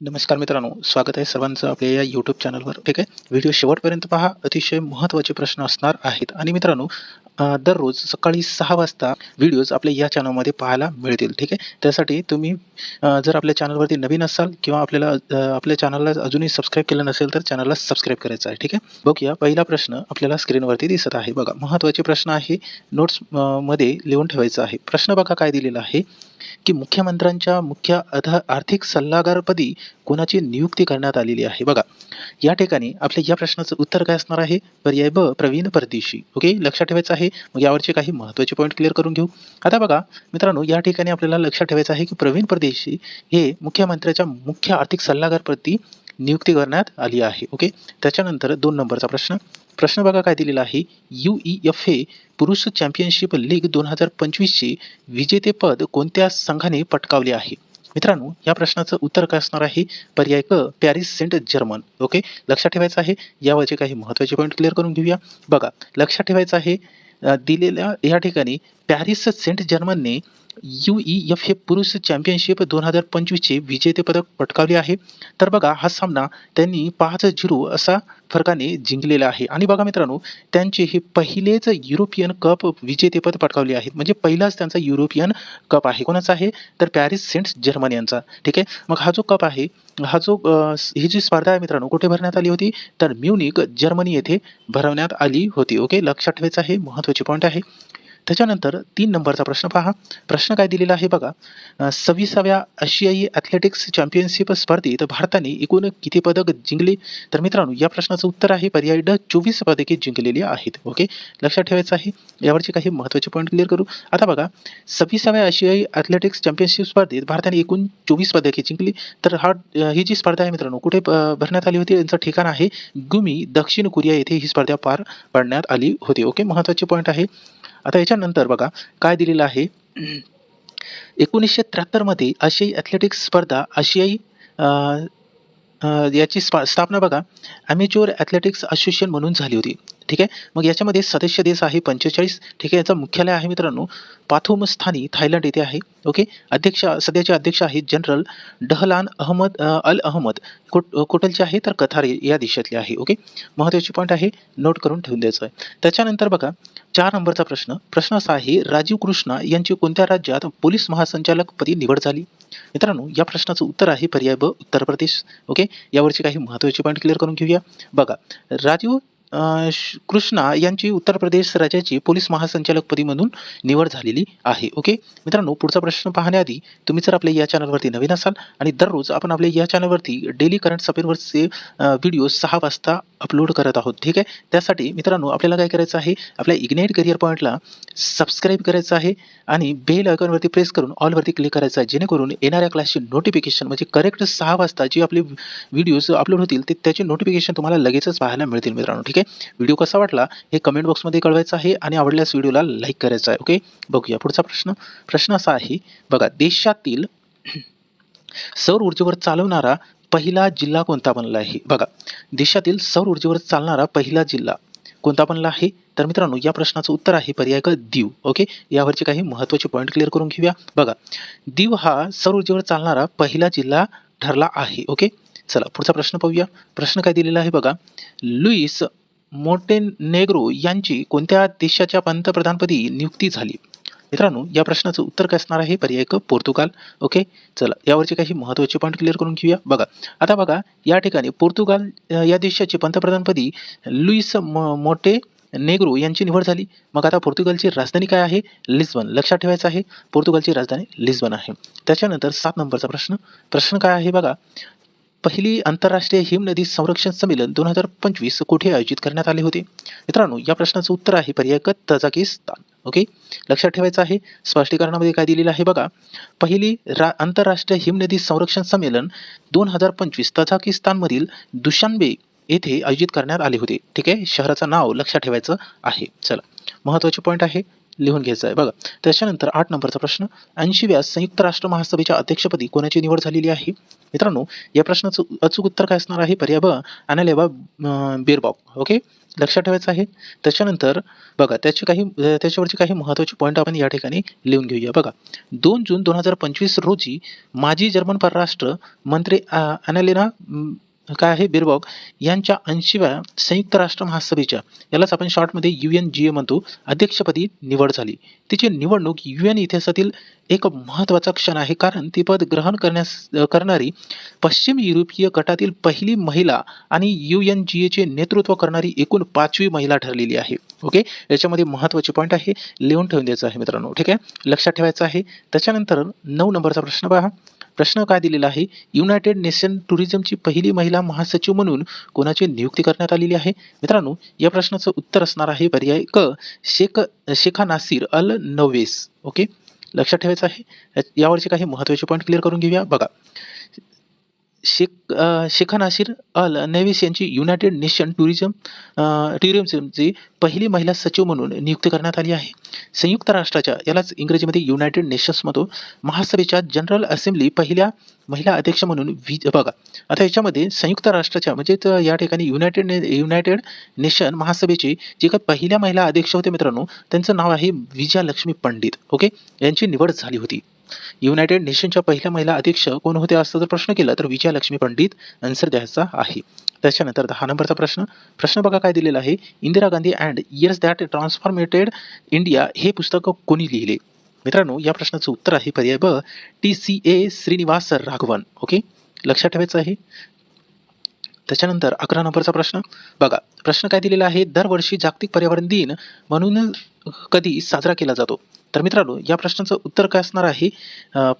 नमस्कार मित्रांनो स्वागत आहे सर्वांचं आपल्या या यूट्यूब चॅनलवर ठीक आहे? व्हिडिओ शेवटपर्यंत पहा. अतिशय महत्त्वाचे प्रश्न असणार आहेत. आणि मित्रांनो दररोज सकाळी सहा वाजता व्हिडिओज आपल्या या चॅनलमध्ये पाहायला मिळतील ठीक आहे? त्यासाठी तुम्ही जर आपल्या चॅनलवरती नवीन असाल किंवा आपल्याला आपल्या चॅनलला अजूनही सबस्क्राईब केलं नसेल तर चॅनलला सबस्क्राईब करायचं आहे ठीक आहे? बघूया पहिला प्रश्न आपल्याला स्क्रीनवरती दिसत आहे. बघा महत्त्वाचे प्रश्न आहे नोट्समध्ये लिहून ठेवायचं आहे. प्रश्न बघा काय दिलेला आहे की मुख्यमंत्र्यांच्या मुख्य आर्थिक सल्लागारपदी कोणाची नियुक्ती करण्यात आलेली आहे? बघा या ठिकाणी आपल्या या प्रश्नाचं उत्तर काय असणार आहे? पर्याय ब प्रवीण परदेशी. ओके लक्षात ठेवायचं आहे. मग यावरचे काही महत्त्वाचे पॉईंट क्लिअर करून घेऊ. आता बघा मित्रांनो या ठिकाणी आपल्याला लक्षात ठेवायचं आहे की प्रवीण परदेशी हे मुख्यमंत्र्याच्या मुख्य आर्थिक सल्लागारपदी नियुक्ती करण्यात आली आहे. ओके त्याच्यानंतर दोन नंबरचा प्रश्न. प्रश्न बघा काय दिलेला आहे. यू ई एफ ए पुरुष चॅम्पियनशिप लीग दोन हजार पंचवीसचे विजेतेपद कोणत्या संघाने पटकावले आहे? मित्रांनो या प्रश्नाचं उत्तर काय असणार आहे? पर्याय क पॅरिस सेंट जर्मन. ओके? लक्षात ठेवायचं आहे यावरचे काही महत्त्वाचे पॉईंट क्लिअर करून घेऊया. बघा लक्षात ठेवायचं आहे दिलेल्या या ठिकाणी पॅरिस सेंट जर्मनने यू ई एफ हे पुरुष चॅम्पियनशिप दोन हजार पंचवीसचे विजेतेपदक पटकावले आहे. तर बघा हा सामना त्यांनी पाच झिरो असा फरकाने जिंकलेला आहे. आणि बघा मित्रांनो त्यांचे हे पहिलेच युरोपियन कप विजेतेपद पटकावले आहेत. म्हणजे पहिलाच त्यांचा युरोपियन कप आहे. कोणाचा आहे? तर पॅरिस सेंट जर्मन यांचा. ठीक आहे? मग हा जो कप आहे हा जो ही जी स्पर्धा आहे मित्रांनो कुठे भरण्यात आली होती? तर म्युनिक जर्मनी येथे भरवण्यात आली होती. ओके? लक्षात ठेवायचं आहे. महत्त्वाची पॉईंट आहे. त्याच्यानंतर तीन नंबरचा प्रश्न पहा. प्रश्न काय दिलेला आहे बघा. सव्वीसाव्या आशियाई ॲथलेटिक्स चॅम्पियनशिप स्पर्धेत भारताने एकूण किती पदक जिंकले? तर मित्रांनो या प्रश्नाचं उत्तर आहे पर्याय ड चोवीस पदके जिंकलेली आहेत. ओके? लक्षात ठेवायचं आहे. यावरचे काही महत्त्वाचे पॉईंट क्लिअर करू. आता बघा सव्वीसाव्या आशियाई ॲथलेटिक्स चॅम्पियनशिप स्पर्धेत भारताने एकूण चोवीस पदके जिंकली. तर हा ही जी स्पर्धा आहे मित्रांनो कुठे भरण्यात आली होती? यांचं ठिकाण आहे गुमी दक्षिण कोरिया येथे ही स्पर्धा पार पाडण्यात आली होती. ओके? महत्त्वाचे पॉईंट आहे. आता याच्यानंतर बघा काय दिलेलं आहे? एकोणीसशे त्र्याहत्तरमध्ये आशियाई ॲथलेटिक्स स्पर्धा आशियाई याची स्पा स्थापना बघा ॲमेच्युअर ॲथलेटिक्स असोसिएशन म्हणून झाली होती. ठीक आहे? मग याच्यामध्ये सदस्य देश आहे पंचेचाळीस. ठीक आहे? याचं मुख्यालय आहे मित्रांनो पाथोमस्थानी थायलंड येथे आहे. ओके? अध्यक्ष सध्याचे अध्यक्ष आहेत general Dahlan Ahmed al Ahmed. Coat कोटलचे आहे तर कथार या देशातले आहे. ओके? महत्त्वाचे पॉईंट आहे नोट करून ठेवून द्यायचं आहे. त्याच्यानंतर बघा चार नंबरचा प्रश्न. प्रश्न असा आहे राजीव कृष्णा यांची कोणत्या राज्यात पोलीस महासंचालक पदी निवड झाली? मित्रांनो या प्रश्नाचं उत्तर आहे पर्याय ब उत्तर प्रदेश. ओके? यावरचे काही महत्त्वाचे पॉईंट क्लिअर करून घेऊया. बघा राजीव कृष्णा यांची उत्तर प्रदेश राज्याची पोलीस महासंचालकपदी म्हणून निवड झालेली आहे. ओके मित्रांनो पुढचा प्रश्न पाहण्याआधी तुम्ही जर आपल्या या चॅनलवरती नवीन असाल आणि दररोज आपण आपल्या या चॅनलवरती डेली करंट अफेअरवरचे व्हिडिओ सहा वाजता अपलोड करत आहोत. ठीक आहे? त्यासाठी मित्रांनो आपल्याला काय करायचं आहे? आपल्या इग्नाईट करिअर पॉईंटला सबस्क्राईब करायचं आहे आणि बेल आयकॉनवरती प्रेस करून ऑलवरती क्लिक करायचं आहे. जेणेकरून येणाऱ्या क्लासची नोटिफिकेशन म्हणजे करेक्ट सहा वाजता जी आपले व्हिडिओज अपलोड होतील ते त्याचे नोटिफिकेशन तुम्हाला लगेचच पाहायला मिळतील मित्रांनो. ठीक आहे? व्हिडिओ कसा वाटला हे कमेंट बॉक्समध्ये कळवायचं आहे आणि आवडल्यास व्हिडिओला लाईक करायचं आहे ओके? बघूया पुढचा प्रश्न. प्रश्न असा आहे बघा देशातील सौर ऊर्जेवर चालवणारा पहिला जिल्हा कोणता बनला आहे? बघा देशातील सौर ऊर्जेवर चालणारा पहिला जिल्हा कोणता बनला आहे? तर मित्रांनो या प्रश्नाचं उत्तर आहे पर्याय क दीव ओके? यावरचे काही महत्त्वाचे पॉईंट क्लिअर करून घेऊया. बघा दीव हा सौर ऊर्जेवर चालणारा पहिला जिल्हा ठरला आहे ओके? चला पुढचा प्रश्न पाहूया. प्रश्न काय दिलेला आहे बघा? लुईस मोटेनेग्रो यांची कोणत्या देशाच्या पंतप्रधानपदी नियुक्ती झाली? मित्रांनो या प्रश्नाचं उत्तर काय असणार आहे? पर्याय क पोर्तुगाल. ओके? चला यावरचे काही महत्त्वाचे पॉईंट क्लिअर करून घेऊया. बघा आता बघा या ठिकाणी पोर्तुगाल या देशाचे पंतप्रधानपदी लुईस मोटे नेग्रो यांची निवड झाली. मग आता पोर्तुगालची राजधानी काय आहे? लिस्बन. लक्षात ठेवायचं आहे पोर्तुगालची राजधानी लिस्बन आहे. त्याच्यानंतर सात नंबरचा प्रश्न. प्रश्न काय आहे बघा? पहिली आंतरराष्ट्रीय हिमनदी संरक्षण संमेलन दोन हजार पंचवीस कुठे आयोजित करण्यात आले होते? मित्रांनो या प्रश्नाचं उत्तर आहे पर्याय क तजाकिस्तान ओके? लक्षात ठेवायचं आहे स्पष्टीकरणामध्ये काय दिलेलं आहे बघा. पहिली रा आंतरराष्ट्रीय हिमनदी संरक्षण संमेलन दोन हजार पंचवीस तझाकिस्तानमधील दुशांबे येथे आयोजित करण्यात आले होते. ठीक आहे? शहराचं नाव लक्षात ठेवायचं आहे. चला. महत्त्वाचे पॉईंट आहे लिहून घ्यायचं आहे. बघा त्याच्यानंतर आठ नंबरचा प्रश्न ऐंशीव्या संयुक्त राष्ट्र महासभेच्या अध्यक्षपदी कोणाची निवड झालेली आहे? मित्रांनो या प्रश्नाचं अचूक उत्तर काय असणार आहे? पर्याय ब अनालेबा बेरबॉक ओके? लक्षात ठेवायचं आहे. त्याच्यानंतर बघा त्याचे काही त्याच्यावरचे काही महत्त्वाचे पॉईंट आपण या ठिकाणी लिहून घेऊया. बघा दोन जून दोन हजार पंचवीस रोजी माजी जर्मन परराष्ट्र मंत्री अनालेना काय आहे? बिरबॉक यांच्या ऐंशीव्या संयुक्त राष्ट्र महासभेच्या यालाच आपण शॉर्टमध्ये यू एन जी ए म्हणतो अध्यक्षपदी निवड झाली. तिची निवडणूक यू एन इतिहासातील एक महत्त्वाचा क्षण आहे कारण ती पद ग्रहण करण्यास करणारी पश्चिम युरोपीय गटातील पहिली महिला आणि यू एन जी एचे नेतृत्व करणारी एकूण पाचवी महिला ठरलेली आहे. ओके? याच्यामध्ये महत्त्वाचे पॉईंट आहे. लिहून ठेवून द्यायचं आहे मित्रांनो. ठीक आहे? लक्षात ठेवायचं आहे. त्याच्यानंतर नऊ नंबरचा प्रश्न पहा. प्रश्न काय दिलेला आहे? युनायटेड नेशन टुरिझमची पहिली महिला महासचिव म्हणून कोणाची नियुक्ती करण्यात आलेली आहे? मित्रांनो या प्रश्नाचं उत्तर असणार आहे पर्याय क Sheikh Sheikha Nasser al Nowais. Okay? लक्षात ठेवायचं आहे? या- यावरचे काही महत्त्वाचे पॉईंट क्लिअर करून घेऊया. बघा. शेख शेखा नासिर अल नेविस यांची युनायटेड नेशन टुरिझम टुरिझमची पहिली महिला सचिव म्हणून नियुक्ती करण्यात आली आहे. संयुक्त राष्ट्राच्या यालाच इंग्रजीमध्ये युनायटेड नेशन्स म्हणतो. महासभेच्या जनरल असेंब्ली पहिल्या महिला अध्यक्ष म्हणून वि बघा. आता याच्यामध्ये संयुक्त राष्ट्राच्या म्हणजेच या ठिकाणी युनायटेड ने युनायटेड नेशन महासभेचे जे काही पहिल्या महिला अध्यक्ष होते मित्रांनो त्यांचं नाव आहे विजयालक्ष्मी पंडित. ओके? यांची निवड झाली होती. युनायटेड नेशनच्या पहिल्या महिला अध्यक्ष कोण होत्या असं जर प्रश्न केला तर विजयालक्ष्मी पंडित आन्सर द्यायचा आहे. त्याच्यानंतर दहा नंबरचा प्रश्न. प्रश्न बघा काय दिलेला आहे. Indira Gandhi and years that transformated India हे पुस्तक कोणी लिहिले? मित्रांनो या प्रश्नाचं उत्तर आहे पर्याय ब T C A Srinivas Raghavan. Okay? लक्षात ठेवायचं आहे. त्याच्यानंतर अकरा नंबरचा प्रश्न. बघा प्रश्न काय दिलेला आहे? दरवर्षी जागतिक पर्यावरण दिन म्हणून कधी साजरा केला जातो? तर मित्रांनो या प्रश्नाचं उत्तर काय असणार आहे?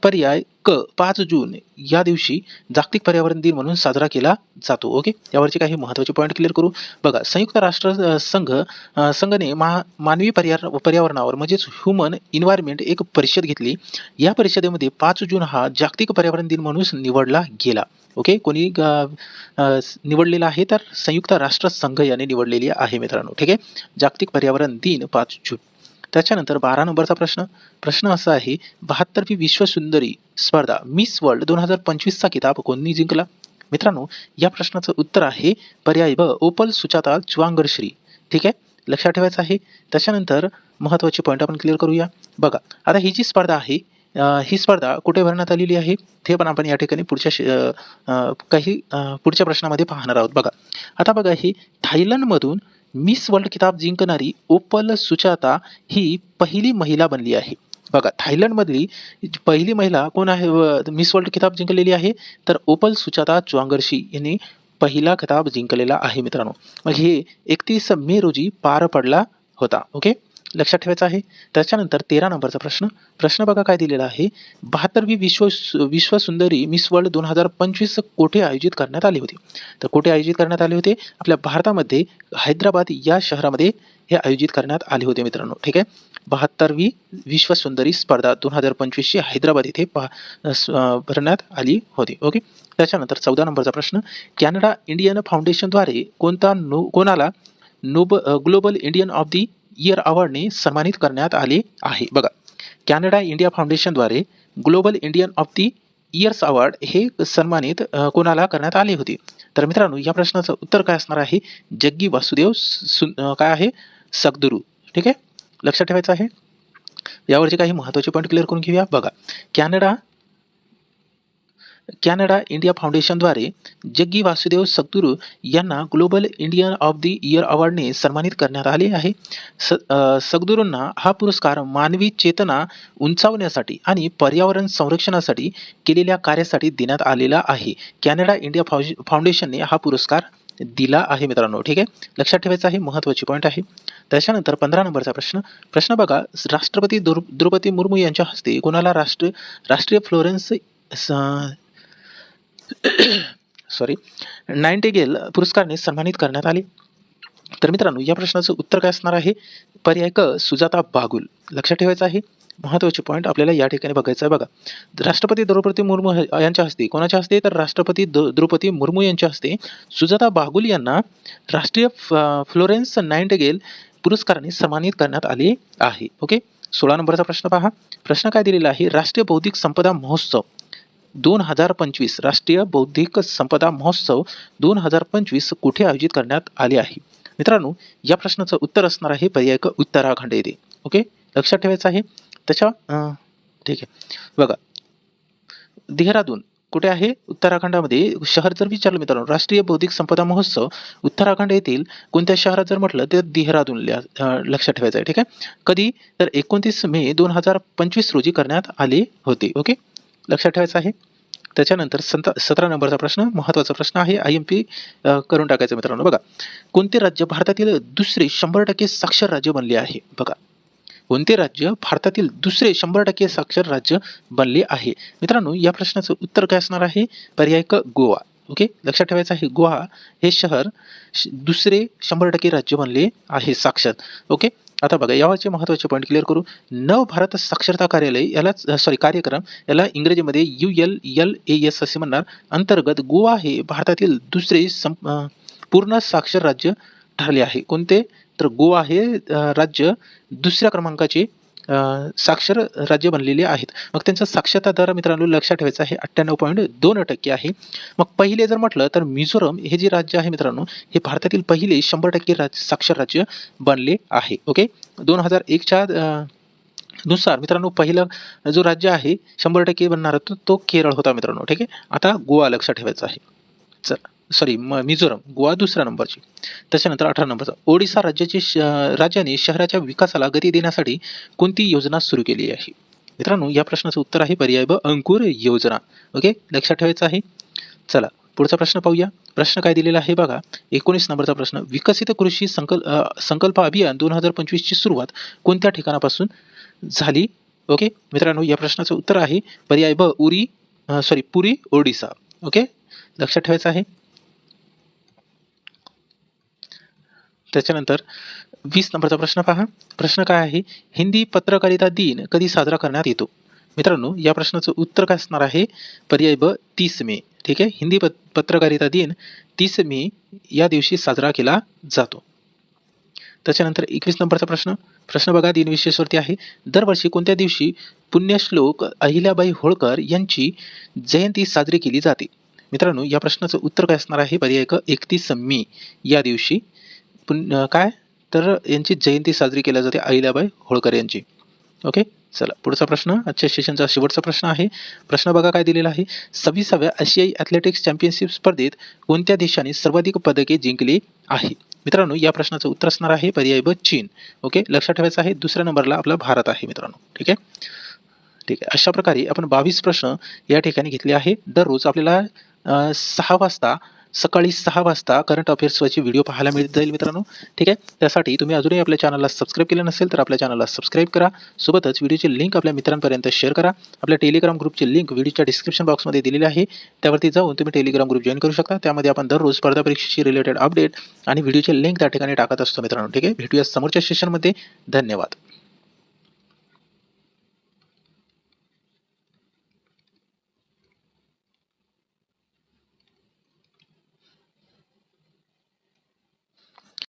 पर्याय क पाच जून या दिवशी जागतिक पर्यावरण दिन म्हणून साजरा केला जातो ओके? यावरचे काही महत्त्वाचे पॉईंट क्लिअर करू. बघा संयुक्त राष्ट्र संघ संघने मा मानवी पर्यावर पर्यावरणावर म्हणजेच ह्युमन इन्व्हायरमेंट एक परिषद घेतली. या परिषदेमध्ये पाच जून हा जागतिक पर्यावरण दिन म्हणून निवडला गेला ओके? कोणी निवडलेला आहे तर संयुक्त राष्ट्र संघ याने निवडलेली आहे मित्रांनो ठीक आहे? जागतिक पर्यावरण दिन पाच जून. त्याच्यानंतर बारा नंबरचा प्रश्न. प्रश्न असा आहे बहात्तरवी विश्वसुंदरी स्पर्धा मिस वर्ल्ड दोन हजार पंचवीसचा किताब कोणी जिंकला? मित्रांनो या प्रश्नाचं उत्तर आहे पर्याय ब ओपल सुचाता चुवांगरश्री ठीक आहे? लक्षात ठेवायचं आहे. त्याच्यानंतर महत्त्वाचे पॉईंट आपण क्लिअर करूया. बघा आता ही जी स्पर्धा आहे ही स्पर्धा कुठे भरण्यात आलेली आहे? ते पण आपण या ठिकाणी पुढच्या काही पुढच्या प्रश्नामध्ये पाहणार आहोत. बघा आता बघा ही थायलंडमधून मिस वर्ल्ड किताब जिंकणारी ओपल सुचाता ही पहिली महिला बनली आहे. बघा थायलंडमधली पहिली महिला कोण आहे? मिस वर्ल्ड किताब जिंकलेली आहे. तर ओपल सुचाता च्वांगर्शी यांनी पहिला किताब जिंकलेला आहे मित्रांनो. मग हे एकतीस मे रोजी पार पडला होता ओके? लक्षात ठेवायचं आहे. त्याच्यानंतर तेरा नंबरचा प्रश्न. प्रश्न बघा काय दिलेला आहे. बहात्तरवी विश्व विश्व सुंदरी मिस वर्ल्ड दोन हजार पंचवीस कोठे आयोजित करण्यात आली होती? तर कोठे आयोजित करण्यात आले होते? आपल्या भारतामध्ये हैदराबाद या शहरामध्ये हे आयोजित करण्यात आले होते मित्रांनो. ठीक आहे? बहात्तरवी विश्व सुंदरी स्पर्धा दोन हजार पंचवीसची हैदराबाद इथे पा भरण्यात आली होती. ओके? त्याच्यानंतर चौदा नंबरचा प्रश्न. कॅनडा इंडियन फाउंडेशनद्वारे कोणता नो कोणाला knob global Indian of the year अवॉर्डने सन्मानित करण्यात आले आहे. बघा Canada India फाउंडेशनद्वारे global Indian of the years award हे सन्मानित कोणाला करण्यात आले होते? तर मित्रांनो या प्रश्नाचं उत्तर काय असणार आहे? जग्गी वासुदेव सु काय आहे? सगदुरू. ठीक आहे? लक्षात ठेवायचं आहे? यावरचे काही महत्त्वाचे पॉईंट क्लिअर करून घेऊया. बघा कॅनडा कॅनडा इंडिया फाउंडेशनद्वारे जग्गी वासुदेव सगदुरू यांना global Indian of the year अवॉर्डने सन्मानित करण्यात आले आहे. स अ, हा पुरस्कार मानवी चेतना उंचावण्यासाठी आणि पर्यावरण संरक्षणासाठी केलेल्या कार्यासाठी देण्यात आलेला आहे. कॅनडा इंडिया फाउ फाउंडेशनने हा पुरस्कार दिला आहे मित्रांनो ठीक आहे? लक्षात ठेवायचं आहे महत्त्वाची पॉईंट आहे. त्याच्यानंतर पंधरा नंबरचा प्रश्न. प्रश्न बघा राष्ट्रपती द्रु द्रौपदी मुर्मू यांच्या हस्ते कोणाला राष्ट्र राष्ट्रीय फ्लोरेन्स सॉरी नाईन्टिगेल पुरस्काराने सन्मानित करण्यात आले. तर मित्रांनो या प्रश्नाचं उत्तर काय असणार आहे? पर्याय क सुजाता बागुल. लक्षात ठेवायचं आहे. महत्त्वाचे पॉईंट आपल्याला या ठिकाणी बघायचं आहे बघा. राष्ट्रपती द्रौपदी मुर्मू यांच्या हस्ते कोणाच्या हस्ते? तर राष्ट्रपती द्रौपदी मुर्मू यांच्या हस्ते सुजाता बागुल यांना राष्ट्रीय फ- फ्लोरेन्स नाईन्टगेल पुरस्काराने सन्मानित करण्यात आले आहे. ओके? सोळा नंबरचा प्रश्न पहा. प्रश्न काय दिलेला आहे? राष्ट्रीय बौद्धिक संपदा महोत्सव. दोन हजार पंचवीस राष्ट्रीय बौद्धिक संपदा महोत्सव दोन हजार पंचवीस कुठे आयोजित करण्यात आले आहे? मित्रांनो या प्रश्नाचं उत्तर असणार आहे पर्याय क उत्तराखंड येथे ओके लक्षात ठेवायचं आहे? त्याच्या ठीक आहे. बघा देहरादून कुठे आहे? उत्तराखंडामध्ये. शहर जर विचारलं मित्रांनो राष्ट्रीय बौद्धिक संपदा महोत्सव उत्तराखंड येथील कोणत्या शहरात जर म्हटलं तर देहरादून लक्षात ठेवायचं आहे ठीक आहे? कधी? तर एकोणतीस मे दोन हजार पंचवीस रोजी करण्यात आले होते. ओके लक्षात ठेवायचं आहे. त्याच्यानंतर संत सतरा नंबरचा प्रश्न महत्त्वाचा प्रश्न आहे. आय एम पी करून टाकायचं मित्रांनो. बघा कोणते राज्य भारतातील दुसरे शंभर टक्के साक्षर राज्य बनले आहे? बघा कोणते राज्य भारतातील दुसरे शंभर टक्के साक्षर राज्य बनले आहे? मित्रांनो या प्रश्नाचं उत्तर काय असणार आहे? पर्याय क गोवा. ओके लक्षात ठेवायचं आहे गोवा हे शहर श- दुसरे शंभर टक्के राज्य बनले आहे साक्षर. ओके आता बघा यावरचे महत्त्वाचे पॉईंट क्लिअर करू. नव भारत साक्षरता कार्यालय याला सॉरी कार्यक्रम याला इंग्रजीमध्ये U L L A S असे म्हणणार. अंतर्गत गोवा हे भारतातील दुसरे सं पूर्ण साक्षर राज्य ठरले आहे. कोणते? तर गोवा हे राज्य दुसऱ्या क्रमांकाचे साक्षर राज्य बनलेले आहेत. मग त्यांचा साक्षरता दर मित्रांनो लक्षात ठेवायचा आहे अठ्ठ्याण्णव पॉईंट दोन टक्के आहे. मग पहिले जर म्हटलं तर मिझोरम हे जे राज्य आहे मित्रांनो हे भारतातील पहिले शंभर टक्के राज्य साक्षर राज्य बनले आहे. ओके? दोन हजार एकच्या नुसार मित्रांनो पहिलं जो राज्य आहे शंभर टक्के बनणार तो तो केरळ होता मित्रांनो. ठीक आहे? आता गोवा लक्षात ठेवायचा आहे. चल. सॉरी म मिझोरम गोवा दुसऱ्या नंबरची. त्याच्यानंतर अठरा नंबरचा. ओडिसा राज्याची श राज्याने शहराच्या विकासाला गती देण्यासाठी कोणती योजना सुरू केली आहे? मित्रांनो या प्रश्नाचं उत्तर आहे पर्याय ब अंकुर योजना. ओके लक्षात ठेवायचं आहे? चला पुढचा प्रश्न पाहूया. प्रश्न काय दिलेला आहे बघा. एकोणीस नंबरचा प्रश्न. विकसित कृषी संकल संकल्प अभियान दोन हजार पंचवीसची सुरुवात कोणत्या ठिकाणापासून झाली? ओके मित्रांनो या प्रश्नाचं उत्तर आहे पर्याय ब उरी सॉरी पुरी ओडिसा. ओके लक्षात ठेवायचं आहे? त्याच्यानंतर वीस नंबरचा प्रश्न पहा. प्रश्न काय आहे? हिंदी पत्रकारिता दिन कधी साजरा करण्यात येतो? मित्रांनो या प्रश्नाचं उत्तर काय असणार आहे? पर्याय ब तीस मे. ठीक आहे? हिंदी पत पत्रकारिता दिन तीस मे या दिवशी साजरा केला जातो. त्याच्यानंतर एकवीस नंबरचा प्रश्न. प्रश्न बघा दिनविशेषवरती आहे. दरवर्षी कोणत्या दिवशी पुण्यश्लोक अहिल्याबाई होळकर यांची जयंती साजरी केली जाते? मित्रांनो या प्रश्नाचं उत्तर काय असणार आहे? पर्याय क एकतीस मे या दिवशी. पुन काय? तर यांची जयंती साजरी केली जाते अहिल्याबाई होळकर यांची. ओके? चला पुढचा प्रश्न. आजच्या सेशनचा शेवटचा प्रश्न आहे. प्रश्न बघा काय दिलेला आहे. सव्वीसाव्या आशियाई ॲथलेटिक्स चॅम्पियनशिप स्पर्धेत कोणत्या देशाने सर्वाधिक पदके जिंकली आहे? मित्रांनो या प्रश्नाचं उत्तर असणार आहे पर्याय ब चीन. ओके? लक्षात ठेवायचं आहे दुसऱ्या नंबरला आपला भारत आहे मित्रांनो. ठीक आहे? ठीक आहे. अशा प्रकारे आपण बावीस प्रश्न या ठिकाणी घेतले आहे. दररोज आपल्याला सहा वाजता सकाळी सहा वाजता करंट अफेअर्सवरची व्हिडिओ पाहायला मिळत जाईल मित्रांनो. ठीक आहे? त्यासाठी तुम्ही अजूनही आपल्या चॅनलला सबस्क्राईब केलं नसेल तर आपल्या चॅनलला सबस्क्राईब करा. सोबतच व्हिडिओची लिंक आपल्या मित्रांपर्यंत शेअर करा. आपल्या टेलिग्राम ग्रुपची लिंक व्हिडिओच्या डिस्क्रिप्शन बॉक्समध्ये दिलेली आहे. त्यावरती जाऊन तुम्ही टेलिग्राम ग्रुप जॉईन करू शकता. त्यामध्ये आपण दररोज स्पर्धा परीक्षेशी रिलेटेड अपडेट आणि व्हिडिओची लिंक त्या ठिकाणी टाकत असतो मित्रांनो. ठीक आहे? भेटूया समोरच्या सेशनमध्ये धन्यवाद.